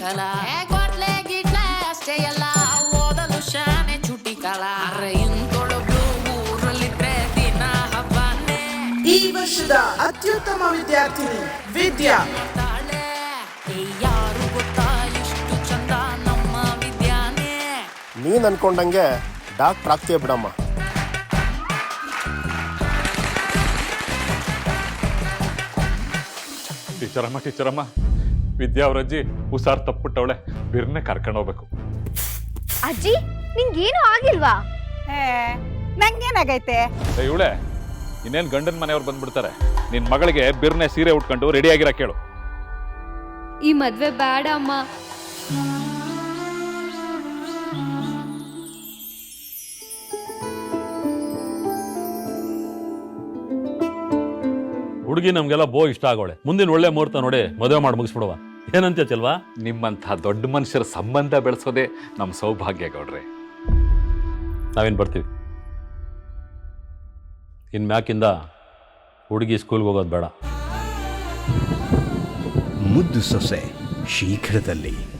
ಕಲ. ಹೇಗೆ ಅಷ್ಟೇ ಎಲ್ಲ ಓದಲು ಶಾನೆ ಚುಟಿ ಕಲ ಊರಲ್ಲಿ ಊರಲ್ಲಿದ್ರೆ ದಿನ ಹಬ್ಬನೇ. ಈ ವರ್ಷದ ಅತ್ಯುತ್ತಮ ವಿದ್ಯಾರ್ಥಿನಿ ವಿದ್ಯಾ. ಯಾರು ಗೊತ್ತಾ ಎಷ್ಟು ಚಂದ ನಮ್ಮ ವಿದ್ಯಾನೇ. ನೀನ್ ಅನ್ಕೊಂಡಂಗೆ ಡಾಕ್ಟರ್ ಆಗ್ತೀಯ ಬಿಡಮ್ಮ. ಟೀಚರಮ್ಮ ಟೀಚರಮ್ಮ. ವಿದ್ಯಾ ಅವ್ರ ಅಜ್ಜಿ ಹುಷಾರ್ ತಪ್ಪಿಟ್ಟವಳೆ. ಬಿರ್ನೆ ಕರ್ಕೊಂಡು ಹೋಗ್ಬೇಕು. ಅಜ್ಜಿ ನಿಂಗೇನು ಆಗಿಲ್ವಾ? ನಂಗೇನಾಗೈತೆ? ಇವಳೆ ಇನ್ನೇನ್ ಗಂಡನ ಮನೆಯವ್ರು ಬಂದ್ಬಿಡ್ತಾರೆ. ನಿನ್ ಮಗಳಿಗೆ ಬಿರ್ನೆ ಸೀರೆ ಉಟ್ಕೊಂಡು ರೆಡಿ ಆಗಿರ ಕೇಳು. ಈ ಮದ್ವೆ ಬೇಡ ಅಮ್ಮ. ಹುಡುಗಿ ನಮ್ಗೆಲ್ಲ ಬೋ ಇಷ್ಟ ಆಗೋಳೆ. ಮುಂದಿನ ಒಳ್ಳೆ ಮುಹೂರ್ತ ನೋಡಿ ಮದುವೆ ಮಾಡಿ ಮುಗಿಸ್ಬಿಡುವ. ಏನಂತ ಚಲ್ವಾ ನಿಮ್ಮಂಥ ದೊಡ್ಡ ಮನುಷ್ಯರ ಸಂಬಂಧ ಬೆಳೆಸೋದೇ ನಮ್ಮ ಸೌಭಾಗ್ಯ ಗೌಡ್ರೆ. ನಾವೇನು ಬರ್ತೀವಿ? ಇನ್ನು ಮ್ಯಾಕಿಂದ ಹುಡುಗಿ ಸ್ಕೂಲ್ಗೆ ಹೋಗೋದು ಬೇಡ. ಮುದ್ದು ಸೊಸೆ ಶೀಘ್ರದಲ್ಲಿ.